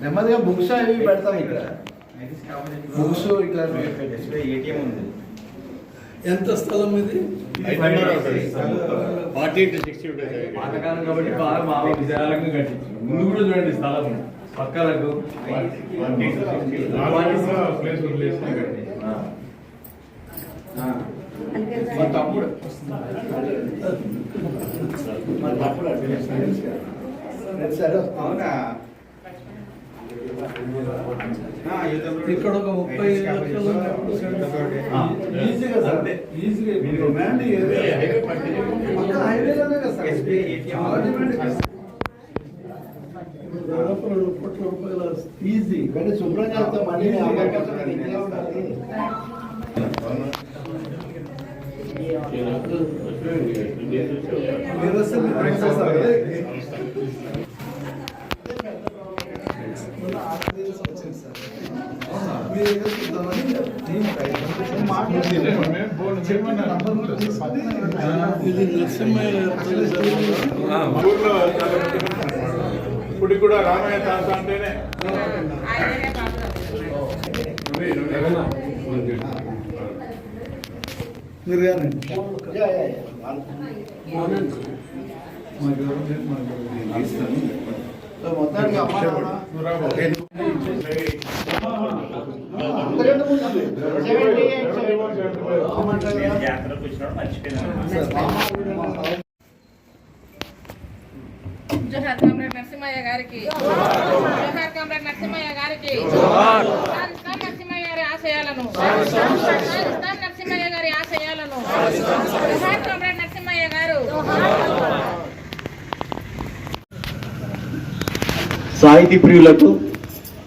నెమ్మదిగా బుక్స్ అవి పెడతాం ఇక్కడ. బుక్స్ ఇట్లా ఏటీఎం ఉంది. ఎంత స్థలం ఇది? ఫార్టీ టు సిక్స్టీ ఉంటుంది పాతకాలం కాబట్టి బాగా బాగా విశాలంగా కట్టించారు. ముందు కూడా చూడండి స్థలం. పక్కలకు. మా తమ్ముడు మా తమ్ముడు అవునా? ఇక్కడ ఒక ముప్పై. దాదాపు రెండు కోట్ల రూపాయల ఈజీ కానీ శుభ్రం చేస్తాం మీరు వస్తే మీరు ఇది ఇప్పుడు కూడా రామయ్య తాత అంటేనే మీరు మొత్తానికి అమ్మ నాన్న నువ్వు రా బాబు. అంతకంటే ముందు సెవెంటీ ఎయిట్ సెవెంటీ అమ్మంటారు కదా? జాతరకు వచ్చినప్పుడు మర్చిపోయినా జోహార్ కామ్రేడ్ నరసింహయ్య గారికి. జోహార్ కామ్రేడ్ నరసింహయ్య గారికి. సాధిస్తాం నరసింహయ్య గారి ఆశయాలను. సాధిస్తాం నరసింహయ్య గారి ఆశయాలను. జోహార్ కామ్రేడ్ నరసింహయ్య గారు. సాహితీ ప్రియులకు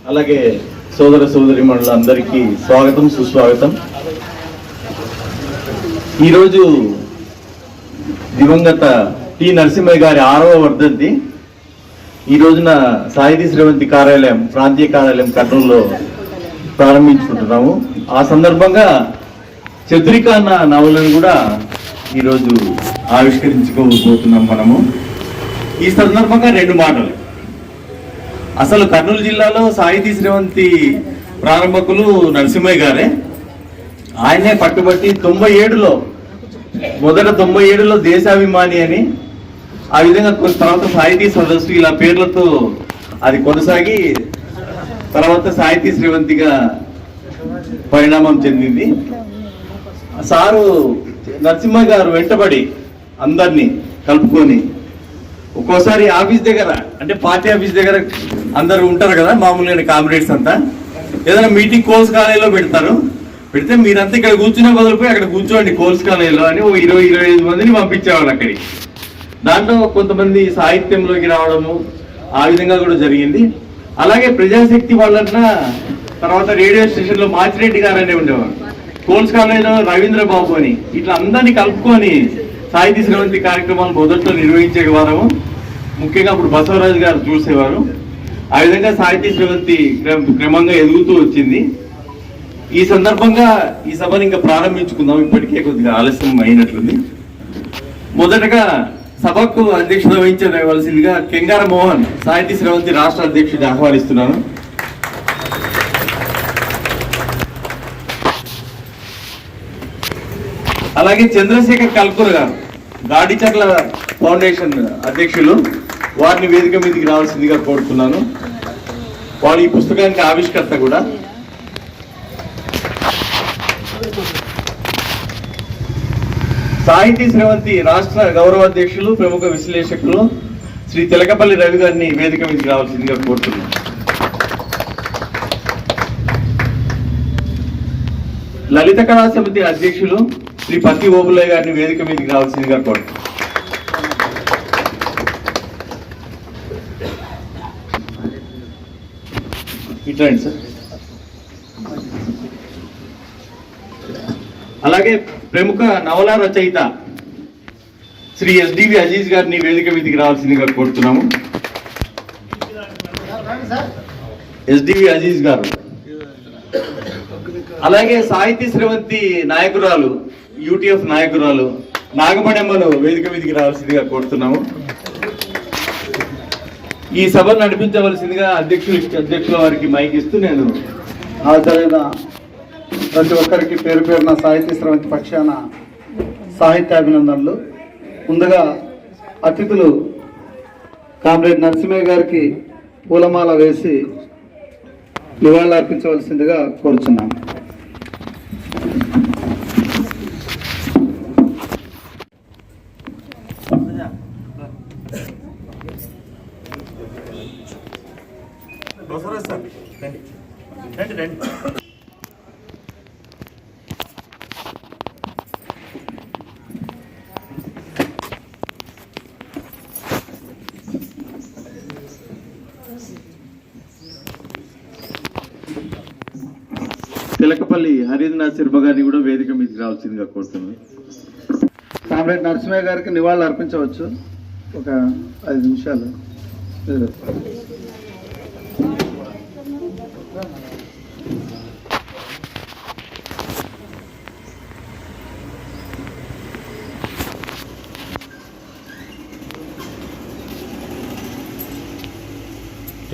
అలాగే సోదర సోదరి అందరికీ స్వాగతం సుస్వాగతం. ఈరోజు దివంగత టి నరసింహయ్య గారి ఆరవ వర్ధంతి. ఈ రోజున సాహితీ శ్రీవంతి కార్యాలయం ప్రాంతీయ కార్యాలయం కర్నూలులో ప్రారంభించుకుంటున్నాము. ఆ సందర్భంగా చతురిక అన్న నవలను కూడా ఈరోజు ఆవిష్కరించుకోబోతున్నాం మనము. ఈ సందర్భంగా రెండు మాటలు. అసలు కర్నూలు జిల్లాలో సాహితీ శ్రీవంతి ప్రారంభకులు నరసింహయ్య గారే. ఆయనే పట్టుబట్టి తొంభై ఏడులో మొదట తొంభై ఏడులో దేశాభిమాని అని ఆ విధంగా కొన్ని తర్వాత సాహితీ సదస్సు ఇలా పేర్లతో అది కొనసాగి తర్వాత సాహితీ శ్రీవంతిగా పరిణామం చెందింది. సారు నరసింహ గారు వెంటబడి అందరినీ కలుపుకొని ఒక్కోసారి ఆఫీస్ దగ్గర అంటే పార్టీ ఆఫీస్ దగ్గర అందరు ఉంటారు కదా మామూలుగా కామ్రేడ్స్ అంతా. ఏదైనా మీటింగ్ కోల్స్ కాలేజీలో పెడతారు. పెడితే మీరంతా ఇక్కడ కూర్చునే బదులుపోయి అక్కడ కూర్చోండి కోల్స్ కాలేజీలో అని ఓ ఇరవై ఇరవై ఐదు మందిని పంపించేవాళ్ళు అక్కడికి. దాంట్లో కొంతమంది సాహిత్యంలోకి రావడము ఆ విధంగా కూడా జరిగింది. అలాగే ప్రజాశక్తి వాళ్ళన్న తర్వాత రేడియో స్టేషన్లో మాచిరెడ్డి గారు అనే ఉండేవారు. కోల్స్ కాలేజీలో రవీంద్ర బాబు అని. ఇట్లా అందరినీ కలుపుకొని సాహితీ శ్రవంతి కార్యక్రమాలు మొదట్లో నిర్వహించే వారము ముఖ్యంగా అప్పుడు బసవరాజు గారు చూసేవారు. ఆ విధంగా సాహితీ శ్రవంతి క్రమ- క్రమంగా ఎదుగుతూ వచ్చింది. ఈ సందర్భంగా ఈ సభను ఇంకా ప్రారంభించుకుందాం. ఇప్పటికే కొద్దిగా ఆలస్యం అయినట్లుంది. మొదటగా సభకు అధ్యక్షత వహించవలసిందిగా కెంగార మోహన్ సాహితీ శ్రవంతి రాష్ట్ర అధ్యక్షుడిని ఆహ్వానిస్తున్నాను. అలాగే చంద్రశేఖర్ కల్కూర్ గారు గాడిచర్ల ఫౌండేషన్ అధ్యక్షులు. వారిని వేదిక మీదకి రావాల్సిందిగా కోరుతున్నాను. వాడు ఈ పుస్తకానికి ఆవిష్కర్త కూడా. సాహితీ శ్రవంతి రాష్ట్ర గౌరవ అధ్యక్షులు ప్రముఖ విశ్లేషకులు శ్రీ తిలకపల్లి రవి గారిని వేదిక మీదకి రావాల్సిందిగా కోరుతున్నాను. లలిత కళా సమితి అధ్యక్షులు శ్రీ పత్తి ఓబులయ్య గారిని వేదిక మీదకి రావాల్సిందిగా కోరుతున్నాను. ఇట్లాండి సార్. అలాగే ప్రముఖ నవలా రచయిత శ్రీ ఎస్డివి అజీజ్ గారిని వేదిక మీదకి రావాల్సిందిగా కోరుతున్నాము. ఎస్డివి అజీజ్ గారు. అలాగే సాహితీ శ్రవంతి నాయకురాలు యూటీఎఫ్ నాయకురాలు నాగమణమ్మను వేదిక మీదకి రావాల్సిందిగా కోరుతున్నాము. ఈ సభను నడిపించవలసిందిగా అధ్యక్షులు అధ్యక్షుల వారికి మైక్ ఇస్తూ నేను హాజరైన ప్రతి ఒక్కరికి పేరు పేరున సాహిత్య స్రవంతి పక్షాన సాహిత్యాభినందనలు. ముందుగా అతిథులు కామ్రేడ్ నరసింహయ్య గారికి పూలమాల వేసి నివాళులు అర్పించవలసిందిగా కోరుచున్నాను. తిలకపల్లి హరీంద్రనాథ్ శర్మ గారిని కూడా వేదిక మీదకి రావాల్సిందిగా కోరుతున్నాను. కామ్రేడ్ నరసింహయ్య గారికి నివాళులు అర్పించవచ్చు. ఒక ఐదు నిమిషాలు.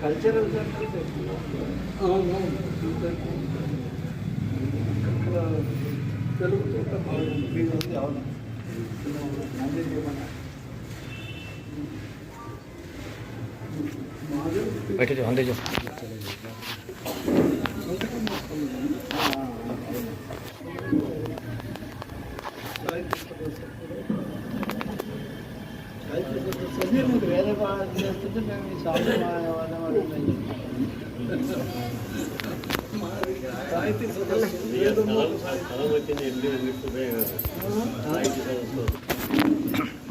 కల్చరల్ సెంటర్స్ ఎక్కువ ఇక్కడ తెలుగుతో ఫీల్ ఉంది అవును అన్నీ చేయమన్నా बैठे जाओ अंदर जाओ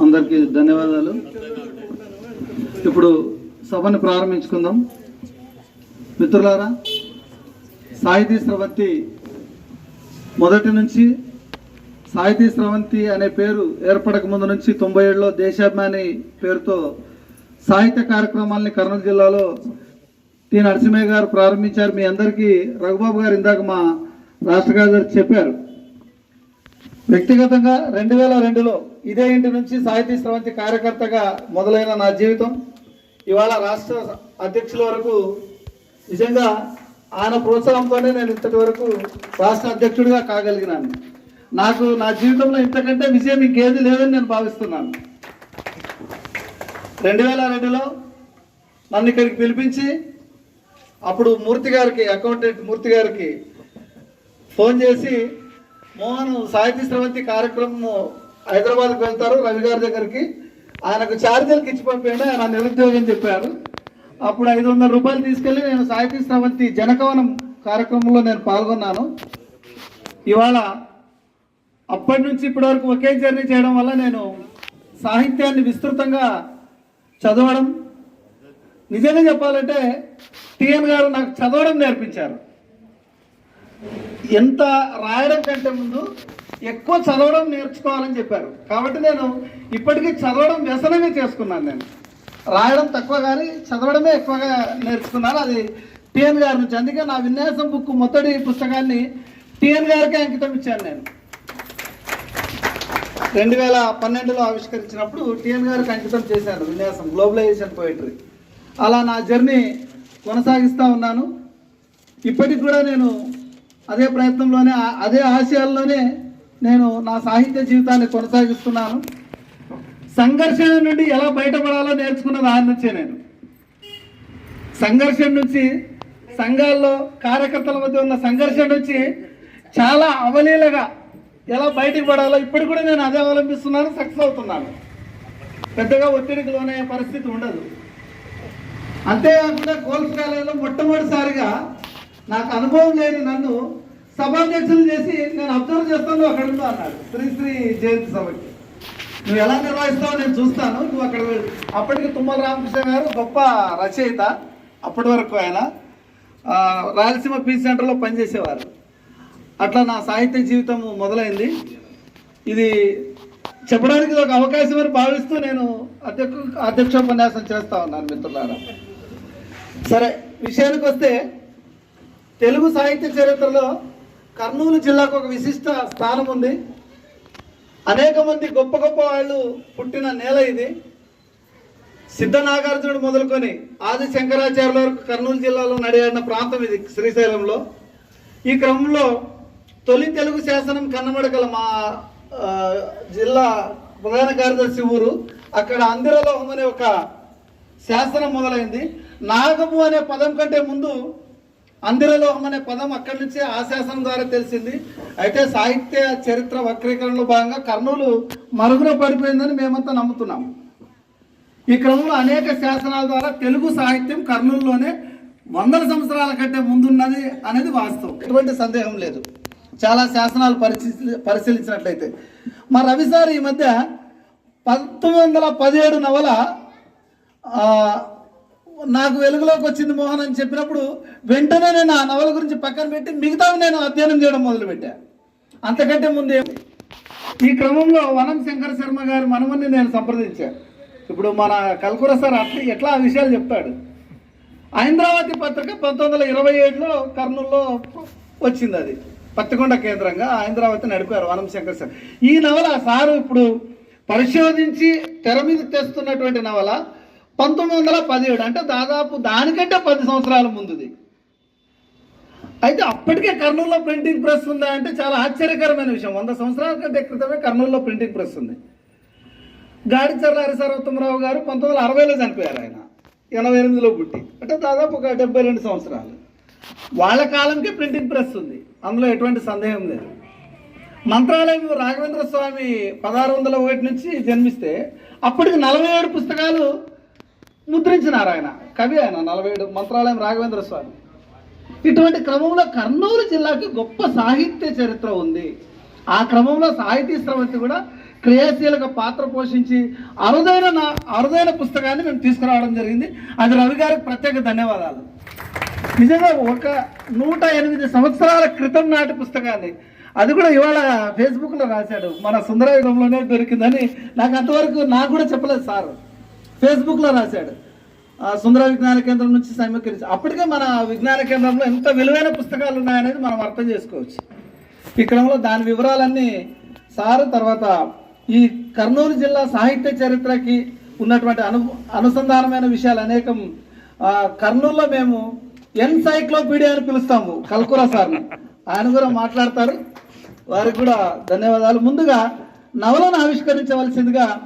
అందరికీ ధన్యవాదాలు. ఇప్పుడు సభను ప్రారంభించుకుందాం. మిత్రులారా సాహితీ స్రవంతి మొదటి నుంచి సాహితీ స్రవంతి అనే పేరు ఏర్పడక ముందు నుంచి తొంభై ఏడులో దేశాభిమాని పేరుతో సాహిత్య కార్యక్రమాల్ని కర్నూలు జిల్లాలో టి నరసింహయ్య గారు ప్రారంభించారు. మీ అందరికీ రఘుబాబు గారు ఇందాక మా రాష్ట్ర కార్యదర్శి చెప్పారు. వ్యక్తిగతంగా రెండు వేల రెండులో ఇదే ఇంటి నుంచి సాహితీ స్రవంతి కార్యకర్తగా మొదలైన నా జీవితం. ఇవాళ రాష్ట్ర అధ్యక్షుల వరకు నిజంగా ఆయన ప్రోత్సాహంతోనే నేను ఇంతటి వరకు రాష్ట్ర అధ్యక్షుడిగా కాగలిగినాను. నాకు నా జీవితంలో ఇంతకంటే విజయం ఇంకేది లేదని నేను భావిస్తున్నాను. రెండు వేల రెండులో నన్ను ఇక్కడికి పిలిపించి అప్పుడు మూర్తి గారికి అకౌంటెంట్ మూర్తి గారికి ఫోన్ చేసి మోహన్ సాహితీ స్రవంతి కార్యక్రమం హైదరాబాద్కి వెళ్తారు రవి గారి దగ్గరికి. ఆయనకు ఛార్జీలకు ఇచ్చి పంపేయండి ఆయన నిరుద్యోగం చెప్పారు. అప్పుడు ఐదు వందల రూపాయలు తీసుకెళ్ళి నేను సాహితీ స్రవంతి జనకవనం కార్యక్రమంలో నేను పాల్గొన్నాను. ఇవాళ అప్పటి నుంచి ఇప్పటి వరకు ఒకే జర్నీ చేయడం వల్ల నేను సాహిత్యాన్ని విస్తృతంగా చదవడం. నిజంగా చెప్పాలంటే టిఎన్ గారు నాకు చదవడం నేర్పించారు. ఎంత రాయడం కంటే ముందు ఎక్కువ చదవడం నేర్చుకోవాలని చెప్పారు. కాబట్టి నేను ఇప్పటికీ చదవడం వ్యసనంగా చేసుకున్నాను నేను. రాయడం తక్కువ కానీ చదవడమే ఎక్కువగా నేర్చుకున్నాను. అది టిఎన్ గారి నుంచి. అందుకే నా విన్యాసం బుక్ మొదటి పుస్తకాన్ని టిఎన్ గారికి అంకితం ఇచ్చాను నేను. రెండు వేల పన్నెండులో ఆవిష్కరించినప్పుడు టిఎన్ గారికి అంకితం చేశాను విన్యాసం గ్లోబలైజేషన్ పోయిటరీ. అలా నా జర్నీ కొనసాగిస్తూ ఉన్నాను. ఇప్పటికి కూడా నేను అదే ప్రయత్నంలోనే అదే ఆశయాల్లోనే నేను నా సాహిత్య జీవితాన్ని కొనసాగిస్తున్నాను. సంఘర్షణ నుండి ఎలా బయటపడాలో నేర్చుకున్న దాని నుంచే నేను. సంఘర్షణ నుంచి సంఘాల్లో కార్యకర్తల మధ్య ఉన్న సంఘర్షణ నుంచి చాలా అవలీలగా ఎలా బయటికి పడాలో ఇప్పుడు కూడా నేను అదే అవలంబిస్తున్నాను సక్సెస్ అవుతున్నాను. పెద్దగా ఒత్తిడికి లోనే పరిస్థితి ఉండదు. అంతేకాకుండా కోల్స్ కాలేజీలో మొట్టమొదటిసారిగా నాకు అనుభవం లేని నన్ను సభాధ్యక్షులు చేసి నేను అబ్జర్వ్ చేస్తాను అక్కడ ఉండు అన్నాడు. శ్రీశ్రీ జయంతి సభకి. నువ్వు ఎలా నిర్వహిస్తావో నేను చూస్తాను. నువ్వు అక్కడ అప్పటికి తుమ్మల రామకృష్ణ గారు గొప్ప రచయిత అప్పటి వరకు ఆయన. రాయలసీమ పీస్ సెంటర్లో పనిచేసేవారు. అట్లా నా సాహిత్య జీవితము మొదలైంది. ఇది చెప్పడానికి ఒక అవకాశం అని భావిస్తూ నేను అధ్యక్ష అధ్యక్షోపన్యాసం చేస్తా ఉన్నాను మిత్రులారా. సరే విషయానికి వస్తే తెలుగు సాహిత్య చరిత్రలో కర్నూలు జిల్లాకు ఒక విశిష్ట స్థానం ఉంది. అనేక మంది గొప్ప గొప్ప వాళ్ళు పుట్టిన నేల ఇది. సిద్ధ నాగార్జునుడు మొదలుకొని ఆది శంకరాచార్యుల వరకు కర్నూలు జిల్లాలో నడియాడిన ప్రాంతం ఇది శ్రీశైలంలో. ఈ క్రమంలో తొలి తెలుగు శాసనం కన్నమడకల మా జిల్లా ప్రధాన కార్యదర్శి ఊరు అక్కడ అందిరలోహం అనే ఒక శాసనం మొదలైంది. నాగము అనే పదం కంటే ముందు అందిరలోహం అనే పదం అక్కడి నుంచే ఆ శాసనం ద్వారా తెలిసింది. అయితే సాహిత్య చరిత్ర వక్రీకరణలో భాగంగా కర్నూలు మరుగున పడిపోయిందని మేమంతా నమ్ముతున్నాం. ఈ క్రమంలో అనేక శాసనాల ద్వారా తెలుగు సాహిత్యం కర్నూలులోనే వందల సంవత్సరాల కంటే ముందున్నది అనేది వాస్తవం. ఎటువంటి సందేహం లేదు. చాలా శాసనాలు పరిశీలి పరిశీలించినట్లయితే. మా రవి సార్ ఈ మధ్య పంతొమ్మిది వందల పదిహేడు నవల నాకు వెలుగులోకి వచ్చింది మోహన్ అని చెప్పినప్పుడు వెంటనే నేను ఆ నవల గురించి పక్కన పెట్టి మిగతావి నేను అధ్యయనం చేయడం మొదలుపెట్టా. అంతకంటే ముందే ఈ క్రమంలో వనం శంకర శర్మ గారి మనమని నేను సంప్రదించాను ఇప్పుడు మన కల్కుర సార్ అట్లా ఎట్లా ఆ విషయాలు చెప్తాడు. ఐంద్రావతి పత్రిక పంతొమ్మిది వందల ఇరవై ఏడులో కర్నూలులో వచ్చింది అది. పత్తికొండ కేంద్రంగా ఆంధ్రావతి నడిపారు వనం శంకర్ సార్. ఈ నవల సారు ఇప్పుడు పరిశోధించి తెర మీద తెస్తున్నటువంటి నవల పంతొమ్మిది వందల పదిహేడు అంటే దాదాపు దానికంటే పది సంవత్సరాల ముందుది. అయితే అప్పటికే కర్నూలులో ప్రింటింగ్ ప్రెస్ ఉందా అంటే చాలా ఆశ్చర్యకరమైన విషయం. వంద సంవత్సరాల కంటే క్రితమే కర్నూలులో ప్రింటింగ్ ప్రెస్ ఉంది. గాడిచర్ల హరిసర్వోత్తమరావు గారు పంతొమ్మిది వందల అరవైలో చనిపోయారు ఆయన. ఎనభై ఎనిమిదిలో పుట్టి. అంటే దాదాపు ఒక డెబ్బై రెండు సంవత్సరాలు. వాళ్ళ కాలంకే ప్రింటింగ్ ప్రెస్ ఉంది. అందులో ఎటువంటి సందేహం లేదు. మంత్రాలయం రాఘవేంద్ర స్వామి పదహారు వందల ఒకటి నుంచి జన్మిస్తే అప్పటికి నలభై ఏడు పుస్తకాలు ముద్రించినారు ఆయన. కవి ఆయన నలభై ఏడు మంత్రాలయం రాఘవేంద్ర స్వామి. ఇటువంటి క్రమంలో కర్నూలు జిల్లాకి గొప్ప సాహిత్య చరిత్ర ఉంది. ఆ క్రమంలో సాహితీ స్రవంతి కూడా క్రియాశీలక పాత్ర పోషించి అరుదైన నా అరుదైన పుస్తకాన్ని మేము తీసుకురావడం జరిగింది. అది రవి గారికి ప్రత్యేక ధన్యవాదాలు. నిజంగా ఒక నూట ఎనిమిది సంవత్సరాల క్రితం నాటి పుస్తకాన్ని. అది కూడా ఇవాళ ఫేస్బుక్లో రాశాడు. మన సుందరయుగంలోనే దొరికిందని నాకు అంతవరకు నాకు కూడా చెప్పలేదు సార్. ఫేస్బుక్లో రాశాడు. సుందర విజ్ఞాన కేంద్రం నుంచి సమీకరించి. అప్పటికే మన విజ్ఞాన కేంద్రంలో ఎంత విలువైన పుస్తకాలు ఉన్నాయనేది మనం అర్థం చేసుకోవచ్చు. ఈ క్రమంలో దాని వివరాలన్నీ సార్ తర్వాత ఈ కర్నూలు జిల్లా సాహిత్య చరిత్రకి ఉన్నటువంటి అను అనుసంధానమైన విషయాలు అనేకం కర్నూలులో మేము ఎన్సైక్లోపీడియా అని పిలుస్తాము కల్కుర సార్ని. ఆయన కూడా మాట్లాడతారు. వారికి కూడా ధన్యవాదాలు. ముందుగా నవలను ఆవిష్కరించవలసిందిగా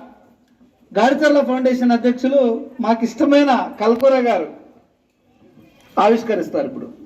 గాడిచర్ల ఫౌండేషన్ అధ్యక్షులు మాకు ఇష్టమైన కల్కుర గారు ఆవిష్కరిస్తారు ఇప్పుడు.